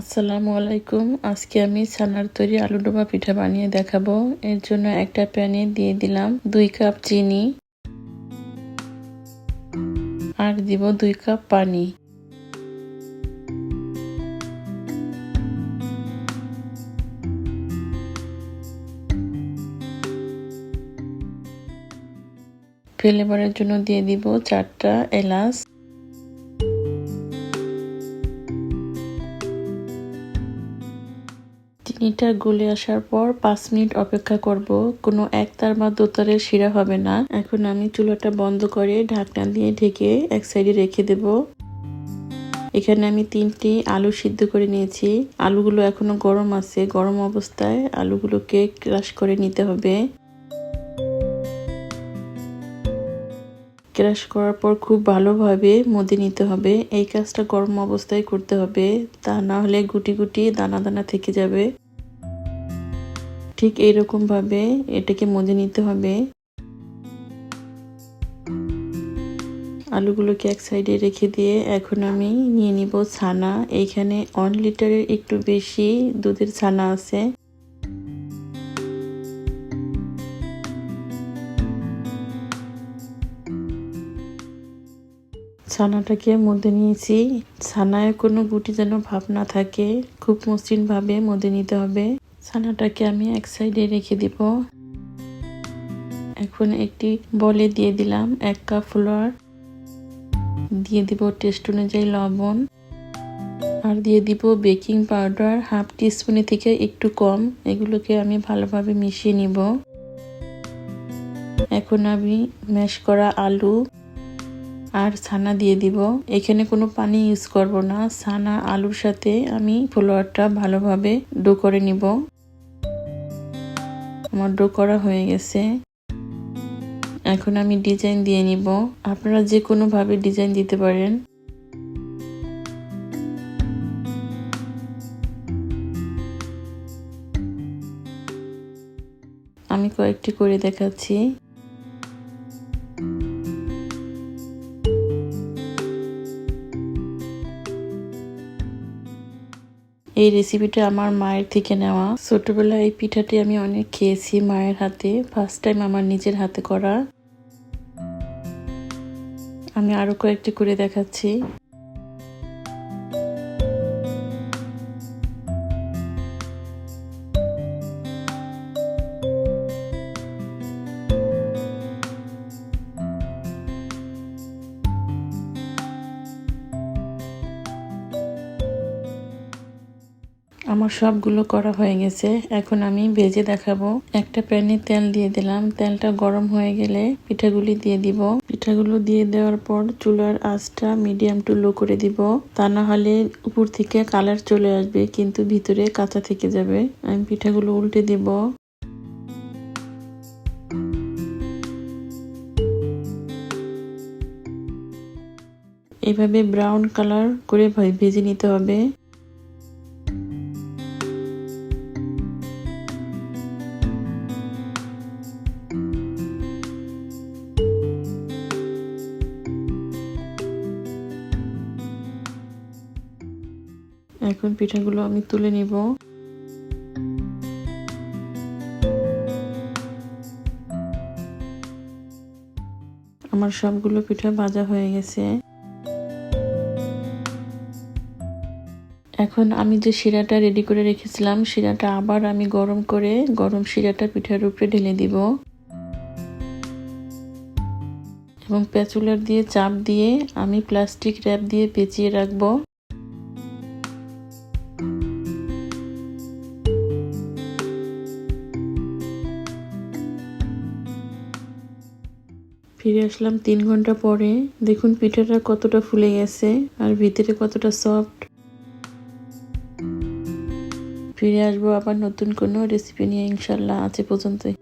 আসসালামু আলাইকুম। আজকে আমি ছানার তৈরি আলু ডোবা পিঠা বানিয়ে দেখাবো। এর জন্য একটা প্যানে দিয়ে দিলাম দুই কাপ চিনি। আর দিব দুই কাপ পানি। ফ্লেভারের জন্য দিয়ে দিব চারটা এলাচ। চিনিটা গলে আসার পর পাঁচ মিনিট অপেক্ষা করব। কোনো একতার বা দোতারের শিরা হবে না। এখন আমি চুলাটা বন্ধ করে ঢাকনা দিয়ে ঢেকে এক সাইডে রেখে দেব। এখানে আমি তিনটি আলু সিদ্ধ করে নিয়েছি। আলুগুলো এখনও গরম আছে। গরম অবস্থায় আলুগুলোকে ক্রাশ করে নিতে হবে। ক্রাশ করার পর খুব ভালোভাবে মদে নিতে হবে। এই কাজটা গরম অবস্থায় করতে হবে। তা না হলে গুটি গুটি দানা দানা থেকে যাবে। ঠিক এইরকম ভাবে এটাকে মজে নিতে হবে। আলুগুলোকে এক সাইডে রেখে দিয়ে এখন আমি নিয়ে নিব ছানা। এইখানে ওয়ান লিটারের একটু বেশি দুধের ছানা আছে। ছানাটাকে মধ্যে নিয়েছি। ছানায় কোনো গুটি যেন ভাব না থাকে, খুব মসৃণভাবে মধ্যে নিতে হবে। ছানাটাকে আমি এক সাইডে রেখে দিব। এখন একটি বলে দিয়ে দিলাম এক কাপ ফ্লোয়ার দিয়ে দিব টেস্ট অনুযায়ী লবণ। আর দিয়ে দিব বেকিং পাউডার হাফ টিস্পুনের থেকে একটু কম। এগুলোকে আমি ভালোভাবে মিশিয়ে নিব। এখন আমি ম্যাশ করা আলু আর ছানা দিয়ে দিব। এখানে কোনো পানি ইউজ করব না। ছানা আলুর সাথে আমি ফ্লোয়ারটা ভালোভাবে ডো করে নিব। আমার ড্র করা হয়ে গেছে। এখন আমি ডিজাইন দিয়ে নিব। আপনারা যে কোনোভাবে ডিজাইন দিতে পারেন। আমি কয়েকটি করে দেখাচ্ছি। এই রেসিপিটা আমার মায়ের থেকে নেওয়া। ছোটবেলায় এই পিঠাটি আমি অনেক খেয়েছি মায়ের হাতে। ফার্স্ট টাইম আমার নিজের হাতে করা। আমি আরও কয়েকটি করে দেখাচ্ছি। আমার সবগুলো করা হয়ে গেছে। এখন আমি ভেজে দেখাবো। একটা প্যানে তেল দিয়ে দিলাম। তেলটা গরম হয়ে গেলে পিঠাগুলি দিয়ে দিব। পিঠাগুলো দিয়ে দেওয়ার পর চুলার আঁচটা মিডিয়াম টু লো করে দিব। তা না হলে উপর থেকে কালার চলে আসবে, কিন্তু ভিতরে কাঁচা থেকে যাবে। আমি পিঠাগুলো উল্টে দিব। এভাবে ব্রাউন কালার করে ভেজে নিতে হবে। এখন পিঠাগুলো আমি তুলে নিব। আমার সবগুলো পিঠা ভাজা হয়ে গেছে। এখন আমি যে শিরাটা রেডি করে রেখেছিলাম, শিরাটা আবার আমি গরম করে গরম শিরাটা পিঠার উপরে ঢেলে দিব। এবং প্যাচুলার দিয়ে চাপ দিয়ে আমি প্লাস্টিক র্যাপ দিয়ে পেঁচিয়ে রাখব। ফিরে আসলাম তিন ঘণ্টা পরে। দেখুন, পিঠাটা কতটা ফুলে গেছে আর ভিতরে কতটা সফট ফিরে আসব আবার নতুন কোনো রেসিপি নিয়ে, ইনশাল্লাহ আছে পর্যন্তই।